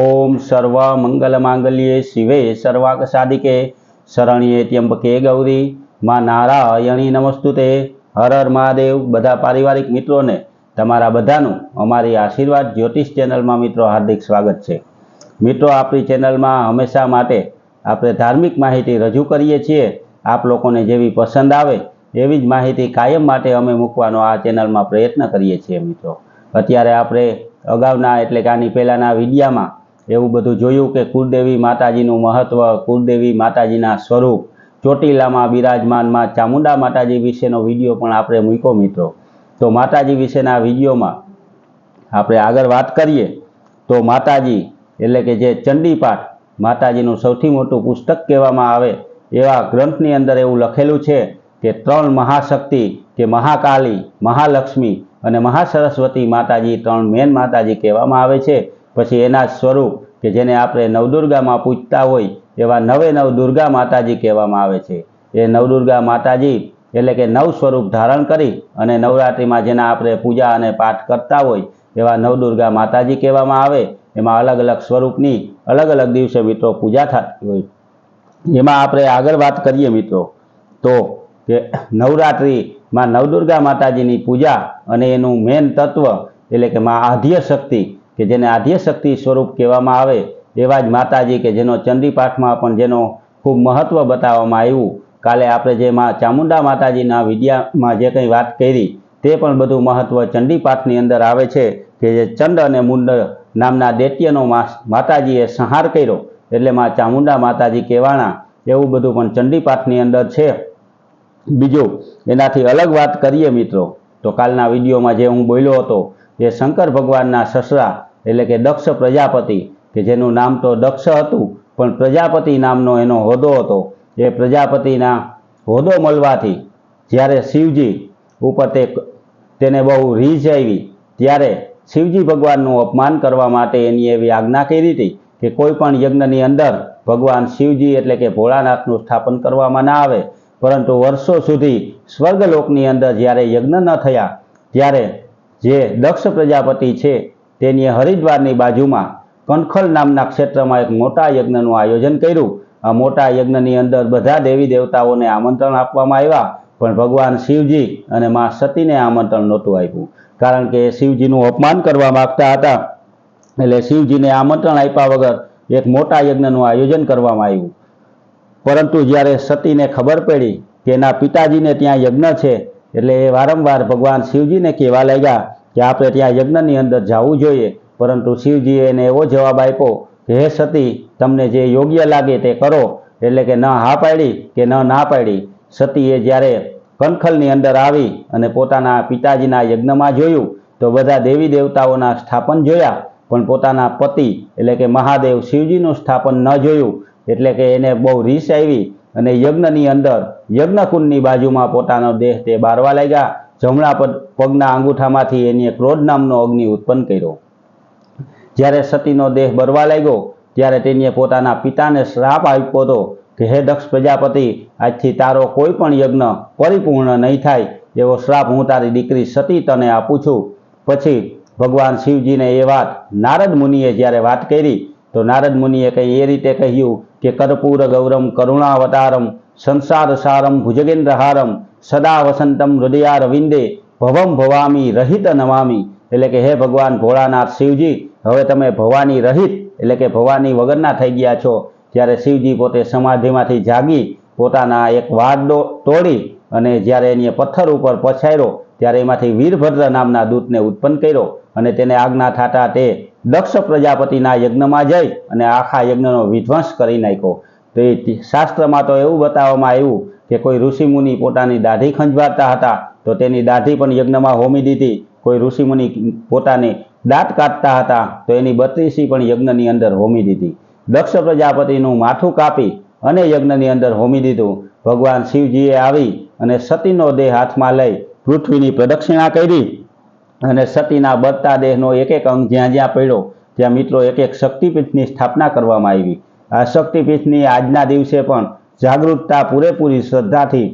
ઓમ સર્વ મંગલ માંગલ્યે શિવે સર્વાક સાધિકે શરણ્યે ત્યંબકે ગૌરી. માં નારાયણી નમસ્તુતે. હર હર મહાદેવ. બધા પારિવારિક મિત્રોને તમારા બધાનું અમારી આશીર્વાદ જ્યોતિષ ચેનલમાં મિત્રો હાર્દિક સ્વાગત છે. મિત્રો, આપણી ચેનલમાં હંમેશા માટે આપણે ધાર્મિક માહિતી રજૂ કરીએ છીએ. આપ લોકોને જેવી પસંદ આવે એવી જ માહિતી કાયમ માટે અમે મૂકવાનો આ ચેનલમાં પ્રયત્ન કરીએ છીએ મિત્રો. અત્યારે આપણે અગાઉના એટલે કે આની પહેલાંના વિડીયામાં એવું બધું જોયું કે કુળદેવી માતાજીનું મહત્ત્વ કુળદેવી માતાજીના સ્વરૂપ, ચોટીલામાં બિરાજમાનમાં ચામુંડા માતાજી વિશેનો વીડિયો પણ આપણે મૂક્યો મિત્રો. તો માતાજી વિશેના વિડીયોમાં આપણે આગળ વાત કરીએ, તો માતાજી એટલે કે જે ચંડીપાઠ માતાજીનું સૌથી મોટું પુસ્તક કહેવામાં આવે એવા ગ્રંથની અંદર એવું લખેલું છે કે ત્રણ મહાશક્તિ, કે મહાકાલી, મહાલક્ષ્મી અને મહાસરસ્વતી માતાજી ત્રણ મેન માતાજી કહેવામાં આવે છે. પછી એના સ્વરૂપ કે જેને આપણે નવદુર્ગામાં પૂજતા હોય, એવા નવે નવ દુર્ગા માતાજી કહેવામાં આવે છે. એ નવદુર્ગા માતાજી એટલે કે નવ સ્વરૂપ ધારણ કરી અને નવરાત્રિમાં જેના આપણે પૂજા અને પાઠ કરતા હોય, એવા નવદુર્ગા માતાજી કહેવામાં આવે. એમાં અલગ અલગ સ્વરૂપની અલગ અલગ દિવસે મિત્રો પૂજા થતી હોય. એમાં આપણે આગળ વાત કરીએ મિત્રો, તો કે નવરાત્રિમાં નવદુર્ગા માતાજીની પૂજા અને એનું મેન તત્વ એટલે કે માં આધ્ય શક્તિ કે જેને આદ્ય શક્તિ સ્વરૂપ કહેવામાં આવે, એવા જ માતાજી કે જેનો ચંડીપાઠમાં પણ જેનો ખૂબ મહત્ત્વ બતાવવામાં આવ્યું. કાલે આપણે જે મા ચામુંડા માતાજીના વિદ્યામાં જે કંઈ વાત કરી, તે પણ બધું મહત્ત્વ ચંડીપાઠની અંદર આવે છે કે જે ચંડ અને મુંડ નામના દૈત્યનો માતાજીએ સંહાર કર્યો. એટલે મા ચામુંડા માતાજી કહેવાણા, એવું બધું પણ ચંડીપાઠની અંદર છે. બીજું, એનાથી અલગ વાત કરીએ મિત્રો. તો કાલના વિડીયોમાં જે હું બોલ્યો હતો, એ શંકર ભગવાનના સસરા એટલે કે દક્ષ પ્રજાપતિ, કે જેનું નામ તો દક્ષ હતું, પણ પ્રજાપતિ નામનો એનો હોદ્દો હતો. એ પ્રજાપતિના હોદ્દો મળવાથી જ્યારે શિવજી ઉપર તે તેને બહુ રીઝ આવી, ત્યારે શિવજી ભગવાનનું અપમાન કરવા માટે એની એવી આજ્ઞા કરી હતી કે કોઈ પણ યજ્ઞની અંદર ભગવાન શિવજી એટલે કે ભોળાનાથનું સ્થાપન કરવામાં ના આવે. પરંતુ વર્ષો સુધી સ્વર્ગલોકની અંદર જ્યારે યજ્ઞ ન થયા, ત્યારે જે દક્ષ પ્રજાપતિ છે તેની હરિદ્વારની બાજુમાં કનખલ નામના ક્ષેત્રમાં એક મોટા યજ્ઞનું આયોજન કર્યું. આ મોટા યજ્ઞની અંદર બધા દેવી દેવતાઓને આમંત્રણ આપવામાં આવ્યા, પણ ભગવાન શિવજી અને મા સતીને આમંત્રણ નહોતું આપ્યું, કારણ કે શિવજીનું અપમાન કરવા માગતા હતા. એટલે શિવજીને આમંત્રણ આપ્યા વગર એક મોટા યજ્ઞનું આયોજન કરવામાં આવ્યું. પરંતુ જ્યારે સતીને ખબર પડી કે એના પિતાજીને ત્યાં યજ્ઞ છે, એટલે એ વારંવાર ભગવાન શિવજીને કહેવા લાગ્યા કે આપણે ત્યાં યજ્ઞની અંદર જવું જોઈએ, પરંતુ શિવજીએ એને એવો જવાબ આપ્યો કે, હે સતી, તમને જે યોગ્ય લાગે તે કરો. એટલે કે, ન હા પાડી કે ન ના પાડી. સતીએ જ્યારે કનખલની અંદર આવી અને પોતાના પિતાજીના યજ્ઞમાં જોયું, તો બધા દેવી દેવતાઓના સ્થાપન જોયા, પણ પોતાના પતિ એટલે કે મહાદેવ શિવજીનું સ્થાપન ન જોયું. એટલે કે એને બહુ રીસ આવી અને યજ્ઞની અંદર યજ્ઞકુંડની બાજુમાં પોતાનો દેહ તે બારવા લાગ્યા. જમણા પગ- પગના અંગૂઠામાંથી એની ક્રોધ નામનો અગ્નિ ઉત્પન્ન કર્યો. જ્યારે સતીનો દેહ બરવા લાગ્યો, ત્યારે તેણીએ પોતાના પિતાને શ્રાપ આપ્યો હતો કે, હે દક્ષ પ્રજાપતિ, આજથી તારો કોઈ પણ યજ્ઞ પરિપૂર્ણ નહીં થાય એવો શ્રાપ હું તારી દીકરી સતી તને આપું છું. પછી ભગવાન શિવજીને એ વાત નારદ મુનિએ જ્યારે વાત કરી, તો નારદ મુનિએ કંઈ એ રીતે કહ્યું કે, કર્પૂર ગૌરમ કરુણાવતારમ સંસાર સારમ ભુજગેન્દ્રહારમ સદા વસંતમ હૃદયા રવિંદે ભવમ ભવામી રહિત નમામી. એટલે કે, હે ભગવાન, ભોળાનાથ શિવજી, હવે તમે ભવાની રહિત, એટલે કે ભવાની વગરના થઈ ગયા છો. ત્યારે શિવજી પોતે સમાધિમાંથી જાગી, પોતાના એક વાડ તોડી અને જ્યારે એની પથ્થર ઉપર પછાડ્યો ત્યારે એમાંથી વીરભદ્ર નામના દૂતને ઉત્પન્ન કર્યો અને તેને આજ્ઞા થતા તે દક્ષ પ્રજાપતિના યજ્ઞમાં જઈ અને આખા યજ્ઞનો વિધ્વંસ કરી નાખ્યો. તો શાસ્ત્રમાં તો એવું બતાવવામાં આવ્યું કે કોઈ ઋષિમુનિ પોતાની દાઢી ખંજવાતા હતા, તો તેની દાઢી પણ યજ્ઞમાં હોમી દીધી. કોઈ ઋષિમુનિ પોતાની દાંત કાપતા હતા, તો એની બત્રીસી પણ યજ્ઞની અંદર હોમી દીધી. દક્ષ પ્રજાપતિનું માથું કાપી અને યજ્ઞની અંદર હોમી દીધું. ભગવાન શિવજીએ આવી અને સતીનો દેહ હાથમાં લઈ પૃથ્વીની પ્રદક્ષિણા કરી અને સતીના બળતા દેહનો એક એક અંગ જ્યાં જ્યાં પડ્યો, ત્યાં મિત્રો એક એક શક્તિપીઠની સ્થાપના કરવામાં આવી. આ શક્તિપીઠની આજના દિવસે પણ જાગૃતતા પૂરેપૂરી શ્રદ્ધાથી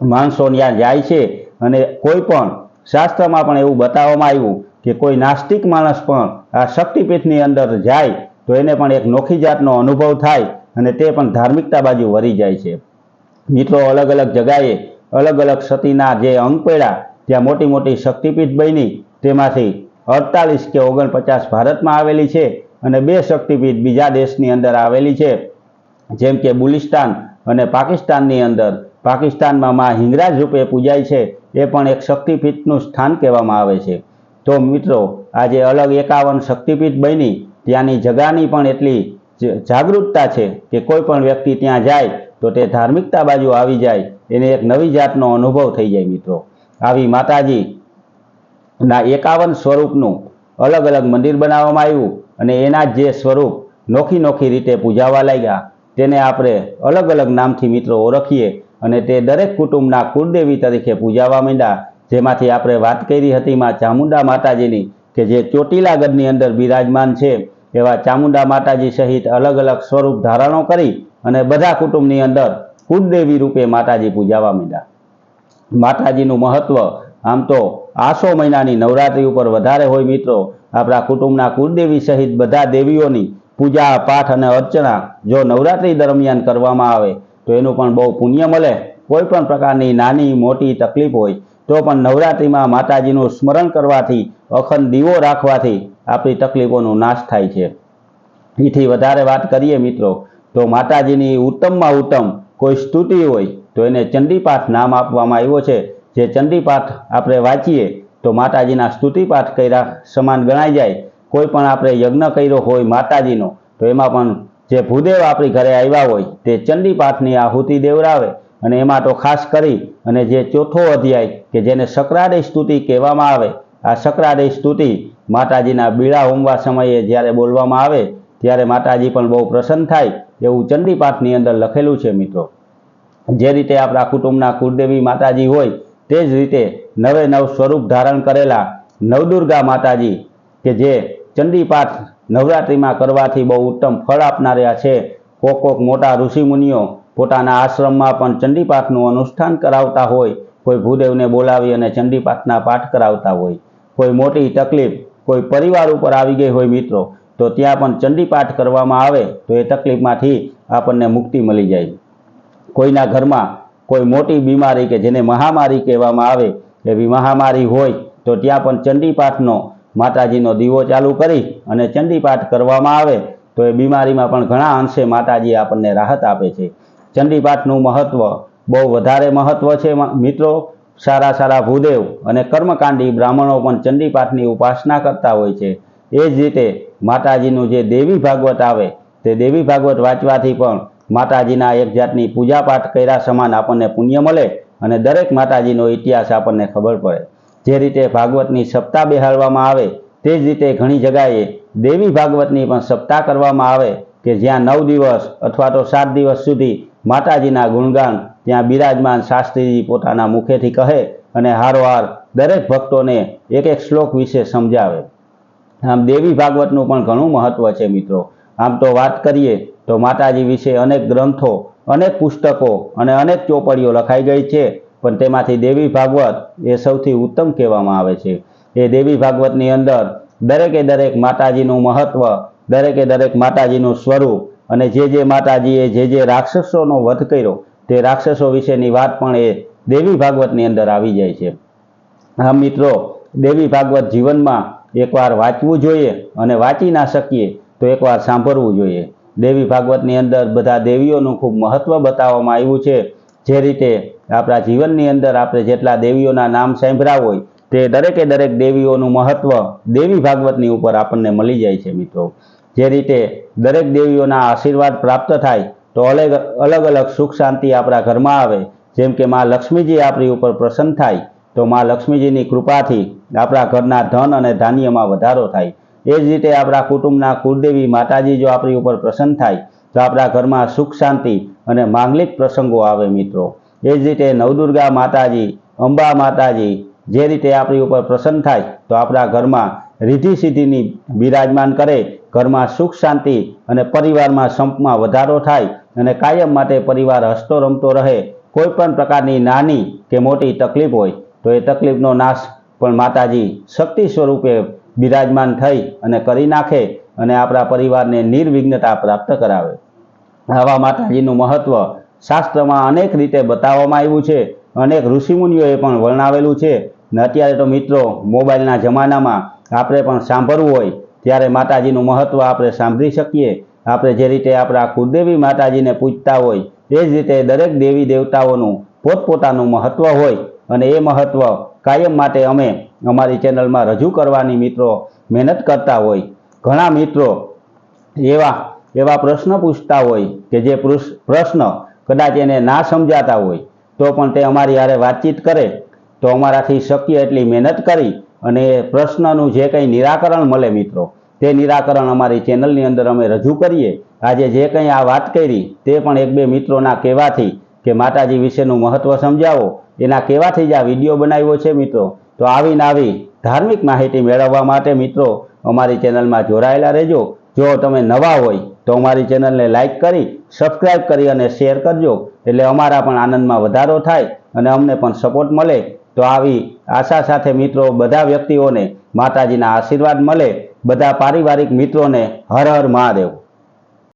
માણસો ત્યાં જાય છે અને કોઈ પણ શાસ્ત્રમાં પણ એવું બતાવવામાં આવ્યું કે કોઈ નાસ્તિક માણસ પણ આ શક્તિપીઠની અંદર જાય તો એને પણ એક નોખી જાતનો અનુભવ થાય અને તે પણ ધાર્મિકતા બાજુ વળી જાય છે. મિત્રો, અલગ અલગ જગાએ અલગ અલગ સતીના જે અંગ પડ્યા ત્યાં મોટી મોટી શક્તિપીઠ બની, તેમાંથી અડતાલીસ કે ઓગણપચાસ ભારતમાં આવેલી છે અને બે શક્તિપીઠ બીજા દેશની અંદર આવેલી છે. જેમ કે બુલિસ્તાન અને પાકિસ્તાનની અંદર. પાકિસ્તાનમાં માં હિંગરાજ રૂપે પૂજાય છે, એ પણ એક શક્તિપીઠનું સ્થાન કહેવામાં આવે છે. તો મિત્રો, આજે અલગ એકાવન શક્તિપીઠ બની, ત્યાંની જગાની પણ એટલી જાગૃતતા છે કે કોઈ પણ વ્યક્તિ ત્યાં જાય, તો તે ધાર્મિકતા બાજુ આવી જાય, એને એક નવી જાતનો અનુભવ થઈ જાય મિત્રો. આવી માતાજી ના એકાવન સ્વરૂપનું અલગ અલગ મંદિર બનાવવામાં આવ્યું અને એના જે સ્વરૂપ નોખી નોખી રીતે પૂજાવા લાગ્યા. તેને આપણે અલગ અલગ નામથી મિત્રો ઓળખીએ અને તે દરેક કુટુંબના કુળદેવી તરીકે પૂજાવા માંડ્યા. જેમાંથી આપણે વાત કરી હતી માં ચામુંડા માતાજીની કે જે ચોટીલા ગઢની અંદર બિરાજમાન છે. એવા ચામુંડા માતાજી સહિત અલગ અલગ સ્વરૂપ ધારણો કરી અને બધા કુટુંબની અંદર કુળદેવી રૂપે માતાજી પૂજાવા માંડ્યા. માતાજીનું મહત્વ આમ તો આસો મહિનાની નવરાત્રી ઉપર વધારે હોય મિત્રો. આપણા કુટુંબના કુળદેવી સહિત બધા દેવીઓની પૂજા, પાઠ અને અર્ચના જો નવરાત્રી દરમિયાન કરવામાં આવે, તો એનું પણ બહુ પુણ્ય મળે. કોઈ પણ પ્રકારની નાની, મોટી તકલીફ હોય, તો પણ નવરાત્રિમાં માતાજીનું સ્મરણ કરવાથી, અખંડ દીવો રાખવાથી આપણી તકલીફોનો નાશ થાય છે. એથી વધારે વાત કરીએ મિત્રો, તો માતાજીની ઉત્તમમાં ઉત્તમ કોઈ સ્તુતિ હોય, તો એને ચંડીપાઠ નામ આપવામાં આવ્યો છે. જે ચંડીપાઠ આપણે વાંચીએ, તો માતાજીના સ્તુતિપાઠ કર્યા સમાન ગણાઈ જાય. કોઈ પણ આપણે યજ્ઞ કર્યો હોય, માતાજીનો, તો એમાં પણ જે ભૂદેવ આપણી ઘરે આવ્યા હોય, તે ચંડીપાઠની આહુતિ દેવરાવે. અને એમાં તો ખાસ કરી, અને જે ચોથો અધ્યાય, કે જેને સકરાદય સ્તુતિ કહેવામાં આવે, આ સકરાદય સ્તુતિ માતાજીના બીડા હોમવા સમયે જ્યારે બોલવામાં આવે, ત્યારે માતાજી પણ બહુ પ્રસન્ન થાય, એવું ચંડીપાઠની અંદર લખેલું છે મિત્રો. જે રીતે આપણા કુટુંબના કુળદેવી માતાજી હોય, તે જ રીતે નવે નવ સ્વરૂપ ધારણ કરેલા નવદુર્ગા માતાજી, કે જે ચંડીપાઠ નવરાત્રિમાં કરવાથી બહુ ઉત્તમ ફળ આપનાર્યા છે. કોક કોક મોટા ઋષિમુનિઓ પોતાના આશ્રમમાં પણ ચંડીપાઠનું અનુષ્ઠાન કરાવતા હોય, કોઈ ભૂદેવને બોલાવી અને ચંડીપાઠના પાઠ કરાવતા હોય. કોઈ મોટી તકલીફ, કોઈ પરિવાર ઉપર આવી ગઈ હોય મિત્રો, તો ત્યાં પણ ચંડીપાઠ કરવામાં આવે, તો એ તકલીફમાંથી આપણને મુક્તિ મળી જાય. કોઈના ઘરમાં કોઈ મોટી બીમારી કે જેને મહામારી કહેવામાં આવે, એવી મહામારી હોય, તો ત્યાં પણ ચંડીપાઠનો માતાજીનો દીવો ચાલુ કરી અને ચંડીપાઠ કરવામાં આવે તો એ બીમારીમાં પણ ઘણા અંશે માતાજી આપણને રાહત આપે છે. ચંડીપાઠનું મહત્ત્વ બહુ વધારે મહત્ત્વ છે મિત્રો. સારા સારા ભૂદેવ અને કર્મકાંડી બ્રાહ્મણો પણ ચંડીપાઠની ઉપાસના કરતા હોય છે. એ જ રીતે માતાજીનું જે દેવી ભાગવત આવે, તે દેવી ભાગવત વાંચવાથી પણ માતાજીના એક જાતની પૂજાપાઠ કર્યા સમાન આપણને પુણ્ય મળે અને દરેક માતાજીનો ઇતિહાસ આપણને ખબર પડે. જે રીતે ભાગવતની સપ્તાહ બેહાડવામાં આવે, તે જ રીતે ઘણી જગાએ દેવી ભાગવતની પણ સપ્તાહ કરવામાં આવે કે જ્યાં નવ દિવસ અથવા તો સાત દિવસ સુધી માતાજીના ગુણગાન ત્યાં બિરાજમાન શાસ્ત્રીજી પોતાના મુખેથી કહે અને હારોહાર દરેક ભક્તોને એક એક શ્લોક વિશે સમજાવે. આમ દેવી ભાગવતનું પણ ઘણું મહત્વ છે મિત્રો. આમ તો વાત કરીએ તો માતાજી વિશે અનેક ગ્રંથો, અનેક પુસ્તકો અને અનેક ચોપડીઓ લખાઈ ગઈ છે. પણ તેમાંથી દેવી ભાગવત એ સૌથી ઉત્તમ કહેવામાં આવે છે. એ દેવી ભાગવતની અંદર દરેકે દરેક માતાજીનું મહત્વ, દરેકે દરેક માતાજીનું સ્વરૂપ અને જે જે માતાજીએ જે જે રાક્ષસોનો વધ કર્યો, તે રાક્ષસો વિશેની વાત પણ એ દેવી ભાગવતની અંદર આવી જાય છે. હા મિત્રો, દેવી ભાગવત જીવનમાં એકવાર વાંચવું જોઈએ અને વાંચી ના શકીએ તો એકવાર સાંભળવું જોઈએ. દેવી ભાગવતની અંદર બધા દેવીઓનું ખૂબ મહત્વ બતાવવામાં આવ્યું છે. જે રીતે આપણા જીવનની અંદર આપણે જેટલા દેવીઓના નામ સાંભળ્યા હોય, તે દરેકે દરેક દેવીઓનું મહત્વ દેવી ભાગવતની ઉપર આપણને મળી જાય છે મિત્રો. જે રીતે દરેક દેવીઓના આશીર્વાદ પ્રાપ્ત થાય, તો અલગ અલગ અલગ સુખ શાંતિ આપણા ઘરમાં આવે. જેમ કે માં લક્ષ્મીજી આપણી ઉપર પ્રસન્ન થાય, તો માં લક્ષ્મીજીની કૃપાથી આપણા ઘરના ધન અને ધાન્યમાં વધારો થાય. એ જ રીતે આપણા કુટુંબના કુળદેવી માતાજી જો આપણી ઉપર પ્રસન્ન થાય, તો આપણા ઘરમાં સુખ શાંતિ અને માંગલિક પ્રસંગો આવે મિત્રો. એ જ રીતે નવદુર્ગા માતાજી, અંબા માતાજી જે રીતે આપણી ઉપર પ્રસન્ન થાય, તો આપણા ઘરમાં રીધિ સિદ્ધિની બિરાજમાન કરે, ઘરમાં સુખ શાંતિ અને પરિવારમાં સંપમાં વધારો થાય અને કાયમ માટે પરિવાર હસતો રમતો રહે, કોઈ પણ પ્રકારની નાની કે મોટી તકલીફ હોય, તો એ તકલીફનો નાશ પણ માતાજી શક્તિ સ્વરૂપે બિરાજમાન થઈ અને કરી નાખે અને આપણા પરિવારને નિર્વિઘ્નતા પ્રાપ્ત કરાવે. આવા માતાજીનું મહત્વ શાસ્ત્રમાં અનેક રીતે બતાવવામાં આવ્યું છે. અનેક ઋષિમુનિઓએ પણ વર્ણવેલું છે. ને અત્યારે તો મિત્રો, મોબાઈલના જમાનામાં આપણે પણ સાંભળવું હોય, ત્યારે માતાજીનું મહત્ત્વ આપણે સાંભળી શકીએ. આપણે જે રીતે આપણા કુળદેવી માતાજીને પૂજતા હોય, એ જ રીતે દરેક દેવી દેવતાઓનું પોતપોતાનું મહત્ત્વ હોય. અને એ મહત્ત્વ કાયમ માટે અમે અમારી ચેનલમાં રજૂ કરવાની મિત્રો મહેનત કરતા હોય. ઘણા મિત્રો એવા એવા પ્રશ્ન પૂછતા હોય કે જે પ્રશ્ન કદાચ એને ના સમજાતા હોય, તો પણ તે અમારી હારે વાતચીત કરે, તો અમારાથી શક્ય એટલી મહેનત કરી અને એ પ્રશ્નનું જે કંઈ નિરાકરણ મળે મિત્રો, તે નિરાકરણ અમારી ચેનલની અંદર અમે રજૂ કરીએ. આજે જે કંઈ આ વાત કરી, તે પણ એક બે મિત્રોના કહેવાથી કે માતાજી વિશેનું મહત્ત્વ સમજાવો. એના કહેવાથી જ આ વીડિયો બનાવ્યો છે મિત્રો. તો આવીને આવી ધાર્મિક માહિતી મેળવવા માટે મિત્રો, અમારી ચેનલમાં જોડાયેલા રહેજો. જો તમે નવા હોય તો અમારી ચેનલને લાઇક કરી, સબસ્ક્રાઇબ કરી અને શેર કરજો. એટલે અમારા પણ આનંદમાં વધારો થાય અને અમને પણ સપોર્ટ મળે. તો આવી આશા સાથે મિત્રો બધા વ્યક્તિઓને માતાજીના આશીર્વાદ મળે. બધા પારિવારિક મિત્રોને હર હર મહાદેવ.